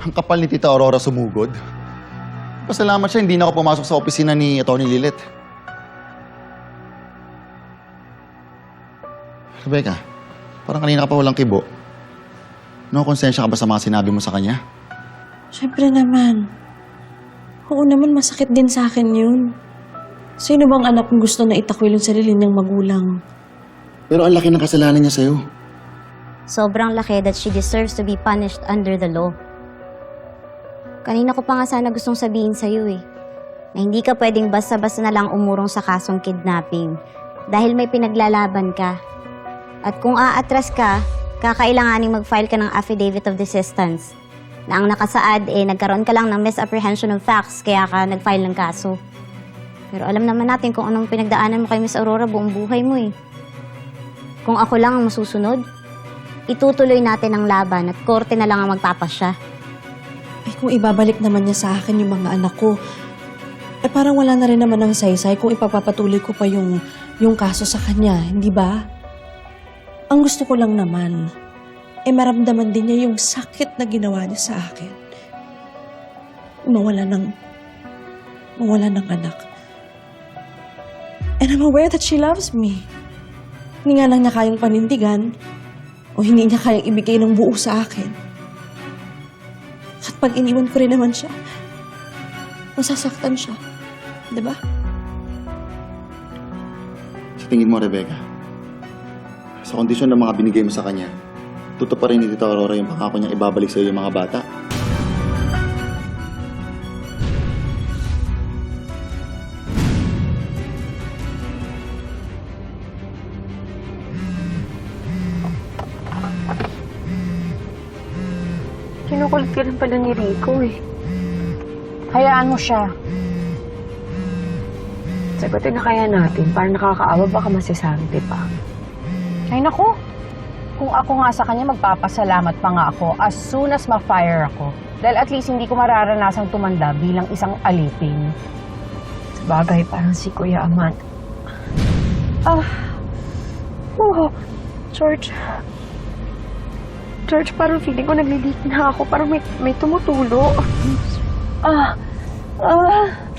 Ang kapal ni Tita Aurora sumugod. Pasalamat siya, hindi na ako pumasok sa opisina ni Atty. Lilit. Rebecca, parang kanina ka pa walang kibo. No, konsensya ka ba sa mga sinabi mo sa kanya? Siyempre naman. Oo naman, masakit din sa akin yun. Sino bang anak kong gusto na itakwil yung sarili niyang magulang? Pero ang laki ng kasalanan niya sa'yo. Sobrang laki that she deserves to be punished under the law. Kanina ko pa nga sana gustong sabihin sa'yo eh, na hindi ka pwedeng basta-basta na lang umurong sa kasong kidnapping dahil may pinaglalaban ka. At kung aatras ka, kakailanganing mag-file ka ng affidavit of desistance na ang nakasaad eh nagkaroon ka lang ng misapprehension of facts kaya ka nag-file ng kaso. Pero alam naman natin kung anong pinagdaanan mo kay Miss Aurora buong buhay mo eh. Kung ako lang ang masusunod, itutuloy natin ang laban at korte na lang ang magpapasya. Eh kung ibabalik naman niya sa akin yung mga anak ko, eh parang wala na rin naman ang saysay kung ipagpapatuloy ko pa yung, yung kaso sa kanya, hindi ba? Ang gusto ko lang naman, eh maramdaman din niya yung sakit na ginawa niya sa akin. Mawala ng, mawala ng anak. And I'm aware that she loves me. Hindi nga lang niya kayang panindigan o hindi niya kayang ibigay ng buo sa akin. Pag iniwan ko rin naman siya, masasaktan siya. Di ba? Sa tingin mo, Rebecca, sa kondisyon ng mga binigay mo sa kanya, tutuparin ni Tita Aurora yung pangako niya ibabalik sa'yo yung mga bata. Kinukulit ka rin pala ni Rico eh. Hayaan mo siya. Sagutin na kaya natin para nakakaawa baka masisante pa. Ay naku, kung ako nga sa kanya magpapasalamat pa nga ako as soon as ma-fire ako. Dahil at least hindi ko mararanasang tumanda bilang isang alipin. Bagay parang si Kuya Aman. Ah. Oh, George. George, parang feeling ko naglilik na ako. Parang may, may tumutulo. Ah. Ah.